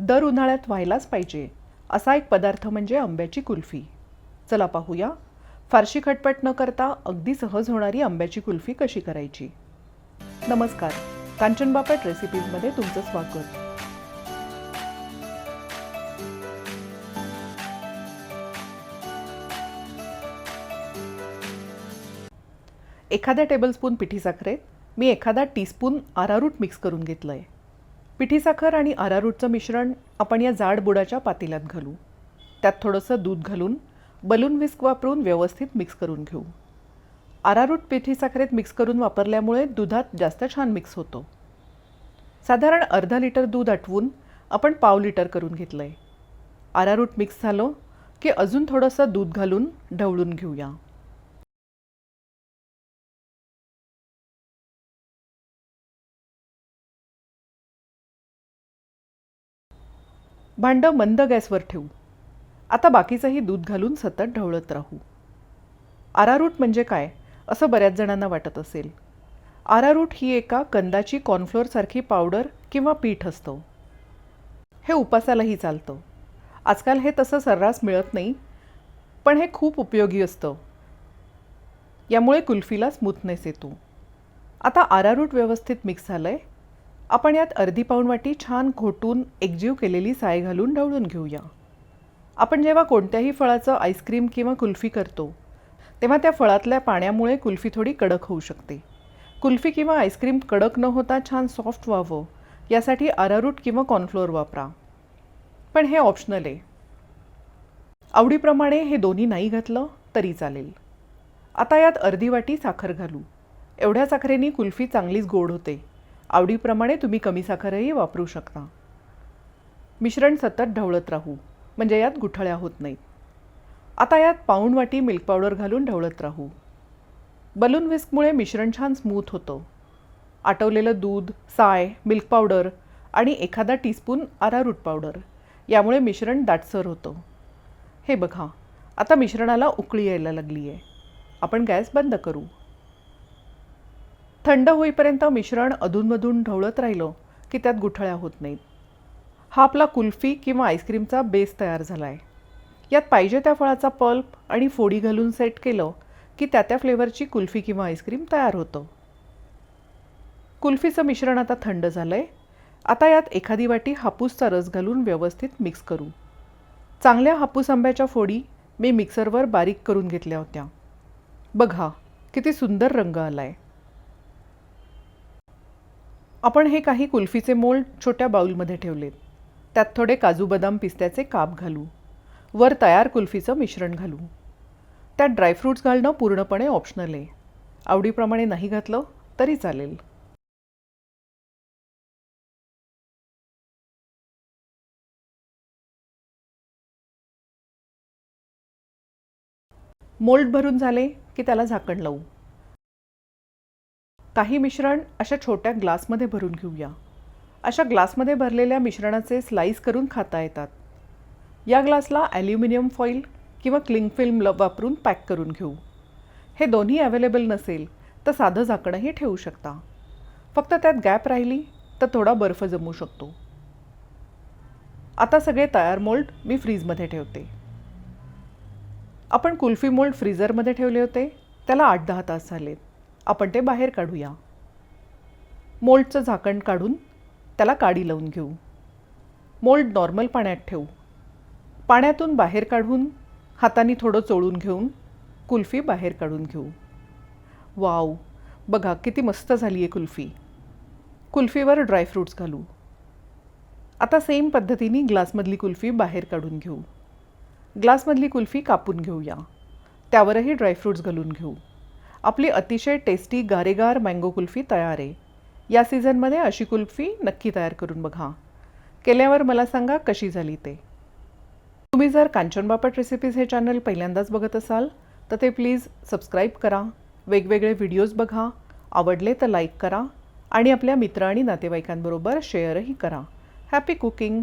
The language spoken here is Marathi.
दर उन्हाळ्यात व्हायलाच पाहिजे. असा एक पदार्थ म्हणजे आंब्याची कुल्फी. चला पाहूया. फारशी खटपट न करता अगदी सहज होणारी आंब्याची कुल्फी कशी करायची? नमस्कार. कांचन बापट रेसिपीजमध्ये तुमचं स्वागत. एखाद्या टेबलस्पून पिठी साखरेत मी एखादा टीस्पून आरारूट मिक्स करून घेतलं आहे पिठी साखर आणि आरारूटचं मिश्रण आपण या जाड बुडाच्या पातेल्यात घालू. त्यात थोडंसं दूध घालून बलून विस्क वापरून व्यवस्थित मिक्स करून घेऊ. आरारूट पिठी साखरेत मिक्स करून वापरल्यामुळे दुधात जास्त छान मिक्स होतो. साधारण अर्धा लिटर दूध आटवून आपण पाव लिटर करून घेतलं आहे आरारूट मिक्स झालं की अजून थोडंसं दूध घालून ढवळून घेऊया. भांडं मंद गॅसवर ठेवू. आता बाकीचंही दूध घालून सतत ढवळत राहू. आरारूट म्हणजे काय असं बऱ्याच जणांना वाटत असेल. आरारूट ही एका कंदाची कॉर्नफ्लोअरसारखी पावडर किंवा पीठ असतं. हे उपासालाही चालतं. आजकाल हे तसं सर्रास मिळत नाही पण हे खूप उपयोगी असतं. यामुळे कुल्फीला स्मूथनेस येतो. आता आरारूट व्यवस्थित मिक्स झालं आहे आपण यात अर्धी पाऊण वाटी छान घोटून एकजीव केलेली साय घालून ढवळून घेऊया. आपण जेव्हा कोणत्याही फळाचं आईस्क्रीम किंवा कुल्फी करतो तेव्हा त्या फळातल्या पाण्यामुळे कुल्फी थोडी कडक होऊ शकते. कुल्फी किंवा आईस्क्रीम कडक न होता छान सॉफ्ट व्हावं यासाठी आरारूट किंवा कॉर्नफ्लोअर वापरा. पण हे ऑप्शनल आहे. आवडीप्रमाणे हे दोन्ही नाही घातलं तरी चालेल. आता यात अर्धी वाटी साखर घालू. एवढ्या साखरेने कुल्फी चांगलीच गोड होते. आवडीप्रमाणे तुम्ही कमी साखरही वापरू शकता. मिश्रण सतत ढवळत राहू म्हणजे यात गुठळ्या होत नाहीत. आता यात पाऊण वाटी मिल्क पावडर घालून ढवळत राहू. बलून विस्कमुळे मिश्रण छान स्मूथ होतं. आटवलेलं दूध साय मिल्क पावडर आणि एखादा टीस्पून आरारूट पावडर यामुळे मिश्रण दाटसर होतं. हे बघा आता मिश्रणाला उकळी यायला लागली आहे आपण गॅस बंद करू. थंड होईपर्यंत मिश्रण अधूनमधून ढवळत राहिलं की त्यात गुठळ्या होत नाहीत. हा आपला कुल्फी किंवा आईस्क्रीमचा बेस तयार झाला आहे यात पाहिजे त्या फळाचा पल्प आणि फोडी घालून सेट केलं की त्या त्या फ्लेवरची कुल्फी किंवा आईस्क्रीम तयार होतं. कुल्फीचं मिश्रण आता थंड झालं आहे आता यात एखादी वाटी हापूसचा रस घालून व्यवस्थित मिक्स करू. चांगल्या हापूस आंब्याच्या फोडी मी मिक्सरवर बारीक करून घेतल्या होत्या. बघा किती सुंदर रंग आला आहे आपण हे काही कुल्फीचे मोल्ड छोट्या बाउलमध्ये ठेवलेत. त्यात थोडे काजू बदाम पिस्त्याचे काप घालू. वर तयार कुल्फीचं मिश्रण घालू. त्यात ड्रायफ्रूट्स घालणं पूर्णपणे ऑप्शनल आहे. आवडीप्रमाणे नाही घातलं तरी चालेल. मोल्ड भरून झाले की त्याला झाकण लावू. काही मिश्रण अशा छोट्या ग्लासमध्ये भरून घेऊया. अशा ग्लासमध्ये भरलेल्या मिश्रणाचे स्लाईस करून खाता येतात. या ग्लासला ॲल्युमिनियम फॉईल किंवा क्लिंग फिल्म ल वापरून पॅक करून घेऊ. हे दोन्ही अवेलेबल नसेल तर साधं झाकणंही ठेवू शकता. फक्त त्यात गॅप राहिली तर थोडा बर्फ जमू शकतो. आता सगळे तयार मोल्ड मी फ्रीजमध्ये ठेवते. आपण कुल्फी मोल्ड फ्रीजरमध्ये ठेवले होते त्याला आठ दहा तास झालेत. आपण ते बाहेर काढूया. मोल्डचं झाकण काढून त्याला काडी लावून घेऊ. मोल्ड नॉर्मल पाण्यात ठेवू. पाण्यातून बाहेर काढून हाताने थोडं चोळून घेऊन कुल्फी बाहेर काढून घेऊ. वाव! बघा किती मस्त झाली आहे कुल्फी. कुल्फीवर ड्रायफ्रूट्स घालू. आता सेम पद्धतीने ग्लासमधली कुल्फी बाहेर काढून घेऊ. ग्लासमधली कुल्फी कापून घेऊया. त्यावरही ड्रायफ्रूट्स घालून घेऊ. आपली अतिशय टेस्टी गारेगार मँगो कुल्फी तयार आहे. या सीझनमध्ये अशी कुल्फी नक्की तयार करून बघा. केल्यावर मला सांगा कशी झाली ते. तुम्ही जर कांचन बापट रेसिपीज हे चॅनल पहिल्यांदाच बघत असाल तर ते प्लीज सबस्क्राईब करा. वेगवेगळे व्हिडिओज बघा. आवडले तर लाईक करा. आणि आपल्या मित्र आणि नातेवाईकांबरोबर शेअरही करा. Happy cooking